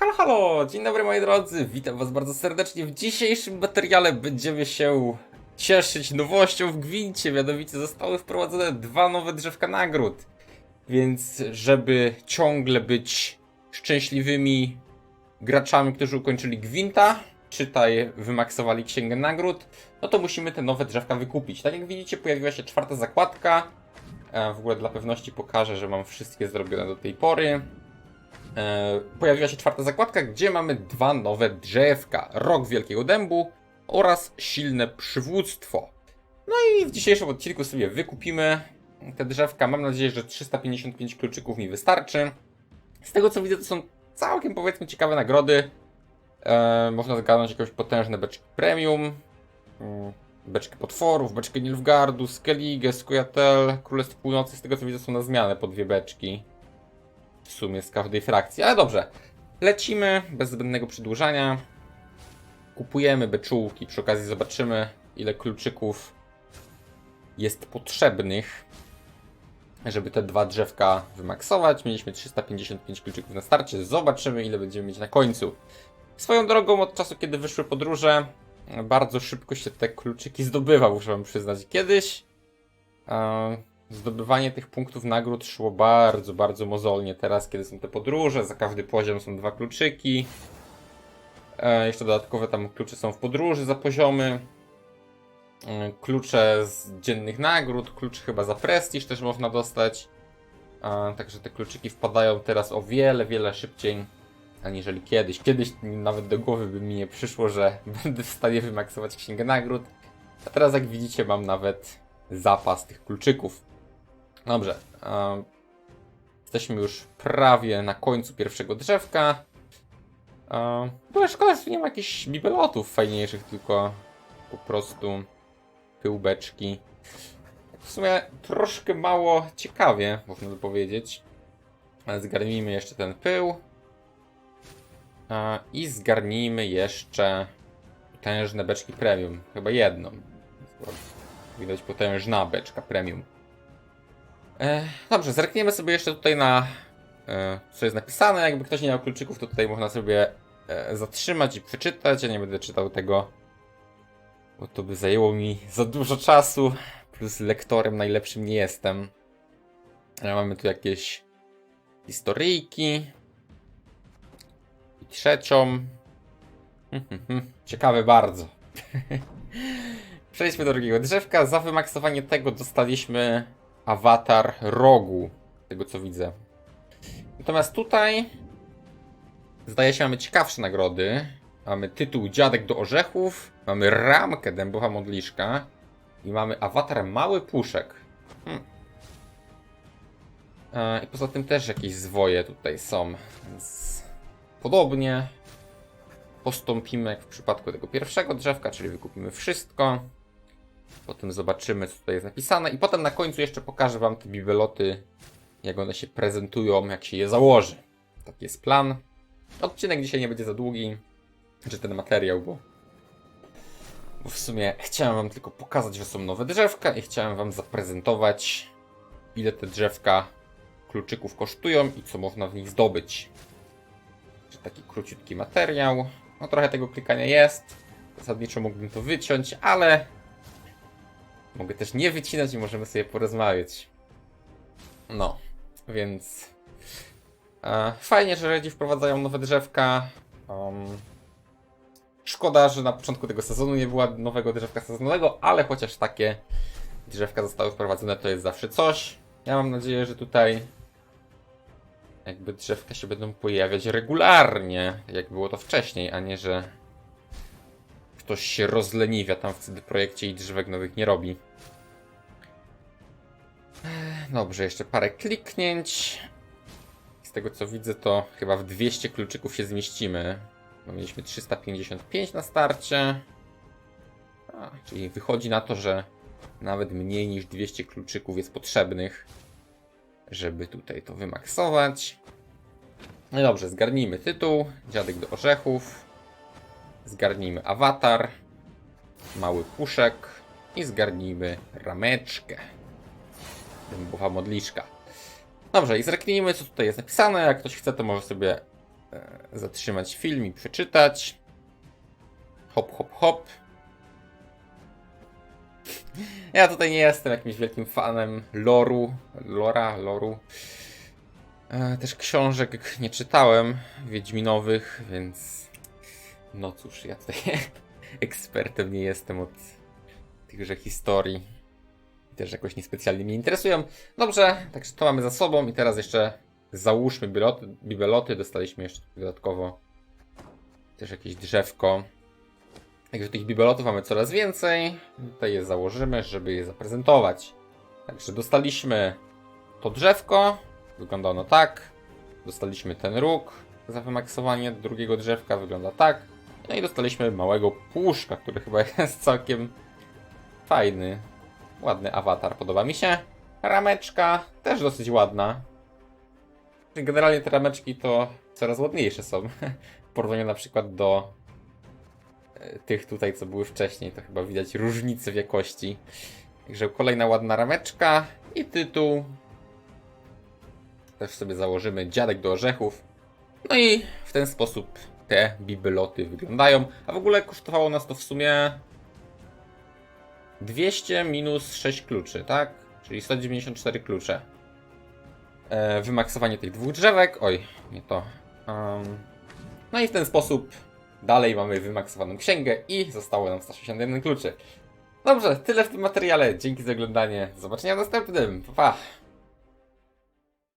Halo, halo! Dzień dobry moi drodzy, witam was bardzo serdecznie. W dzisiejszym materiale będziemy się cieszyć nowością w Gwincie. Mianowicie zostały wprowadzone dwa nowe drzewka nagród. Więc żeby ciągle być szczęśliwymi graczami, którzy ukończyli Gwinta, czytaj wymaksowali księgę nagród, no to musimy te nowe drzewka wykupić. Tak jak widzicie pojawiła się czwarta zakładka. E, W ogóle dla pewności pokażę, że mam wszystkie zrobione do tej pory. E, pojawiła się czwarta zakładka, gdzie mamy dwa nowe drzewka. Rok Wielkiego Dębu oraz silne przywództwo. No i w dzisiejszym odcinku sobie wykupimy te drzewka. Mam nadzieję, że 355 kluczyków mi wystarczy. Z tego co widzę, to są całkiem powiedzmy ciekawe nagrody. E, można zgarnąć jakieś potężne beczki premium. Mm, Beczkę potworów, beczkę Nilfgaardu, Skellige, Skojatel, Królestw Północy. Z tego co widzę, są na zmianę po dwie beczki w sumie z każdej frakcji. Ale dobrze, lecimy bez zbędnego przedłużania. Kupujemy beczułki, przy okazji zobaczymy ile kluczyków jest potrzebnych, żeby te dwa drzewka wymaksować. Mieliśmy 355 kluczyków na starcie, zobaczymy ile będziemy mieć na końcu. Swoją drogą od czasu kiedy wyszły podróże, bardzo szybko się te kluczyki zdobywa, muszę wam przyznać. Kiedyś e, zdobywanie tych punktów nagród szło bardzo, bardzo mozolnie. Teraz, kiedy są te podróże, za każdy poziom są dwa kluczyki. E, jeszcze dodatkowe tam klucze są w podróży za poziomy. E, klucze z dziennych nagród, klucze chyba za prestiż też można dostać. E, także te kluczyki wpadają teraz o wiele, wiele szybciej aniżeli kiedyś. Kiedyś nawet do głowy by mi nie przyszło, że będę w stanie wymaksować księgę nagród. A teraz jak widzicie mam nawet zapas tych kluczyków. Dobrze. jesteśmy już prawie na końcu pierwszego drzewka. Um, no szkoda, że nie ma jakichś bibelotów fajniejszych, tylko po prostu pyłbeczki. W sumie troszkę mało ciekawie, można by powiedzieć. Zgarnijmy jeszcze ten pył. I zgarnijmy jeszcze potężne beczki premium. Chyba jedną. Widać potężna beczka premium. E, dobrze, zerkniemy sobie jeszcze tutaj na e, co jest napisane. Jakby ktoś nie miał kluczyków, to tutaj można sobie e, zatrzymać i przeczytać. Ja nie będę czytał tego, bo to by zajęło mi za dużo czasu. Plus lektorem najlepszym nie jestem. Ale mamy tu jakieś historyjki. I trzecią. Ciekawe bardzo. Przejdźmy do drugiego drzewka. Za wymaksowanie tego dostaliśmy awatar rogu. Tego co widzę. Natomiast tutaj zdaje się mamy ciekawsze nagrody. Mamy tytuł Dziadek do orzechów. Mamy ramkę dębowa modliszka. I mamy awatar mały puszek. Hmm. E, I poza tym też jakieś zwoje tutaj są. Więc podobnie postąpimy jak w przypadku tego pierwszego drzewka, czyli wykupimy wszystko. Potem zobaczymy, co tutaj jest napisane. I potem na końcu jeszcze pokażę Wam te bibeloty, jak one się prezentują, jak się je założy. Taki jest plan. Odcinek dzisiaj nie będzie za długi, czy ten materiał, bo, bo w sumie chciałem Wam tylko pokazać, że są nowe drzewka i chciałem Wam zaprezentować, ile te drzewka kluczyków kosztują i co można w nich zdobyć. Taki króciutki materiał. No trochę tego klikania jest. Zasadniczo mógłbym to wyciąć, ale mogę też nie wycinać i możemy sobie porozmawiać. No, więc e, fajnie, że Redzi wprowadzają nowe drzewka. Um, szkoda, że na początku tego sezonu nie było nowego drzewka sezonowego, ale chociaż takie drzewka zostały wprowadzone, to jest zawsze coś. Ja mam nadzieję, że tutaj jakby drzewka się będą pojawiać regularnie, jak było to wcześniej, a nie, że ktoś się rozleniwia tam w CD Projekcie i drzewek nowych nie robi. Dobrze, jeszcze parę kliknięć. Z tego co widzę, to chyba w 200 kluczyków się zmieścimy. Bo mieliśmy 355 na starcie. A, czyli wychodzi na to, że nawet mniej niż 200 kluczyków jest potrzebnych żeby tutaj to wymaksować. No dobrze, zgarnijmy tytuł, Dziadek do orzechów, zgarnijmy awatar, mały puszek i zgarnijmy rameczkę, dębowa modliszka. Dobrze, i zerknijmy co tutaj jest napisane, jak ktoś chce to może sobie e, zatrzymać film i przeczytać. Hop, hop, hop. Ja tutaj nie jestem jakimś wielkim fanem loru, lora, loru. E, Też książek nie czytałem wiedźminowych, więc no cóż, ja tutaj ekspertem nie jestem od tychże historii. Też jakoś niespecjalnie mnie interesują. Dobrze, także to mamy za sobą i teraz jeszcze załóżmy bibeloty. bibeloty. Dostaliśmy jeszcze dodatkowo też jakieś drzewko. Także tych bibelotów mamy coraz więcej. Tutaj je założymy, żeby je zaprezentować. Także dostaliśmy to drzewko. Wygląda ono tak. Dostaliśmy ten róg za wymaksowanie drugiego drzewka. Wygląda tak. No i dostaliśmy małego puszka, który chyba jest całkiem fajny. Ładny awatar, podoba mi się. Rameczka też dosyć ładna. Generalnie te rameczki to coraz ładniejsze są. W porównaniu na przykład do e, tych tutaj, co były wcześniej, to chyba widać różnicę w jakości. Także kolejna ładna rameczka i tytuł. Też sobie założymy dziadek do orzechów. No i w ten sposób te bibeloty wyglądają. A w ogóle kosztowało nas to w sumie 200 minus 6 kluczy, tak? Czyli 194 klucze. E, wymaksowanie tych dwóch drzewek. Oj, nie to. Um, no i w ten sposób dalej mamy wymaksowaną księgę i zostało nam 161 kluczy. Dobrze, tyle w tym materiale. Dzięki za oglądanie. Do zobaczenia w następnym. Pa! pa.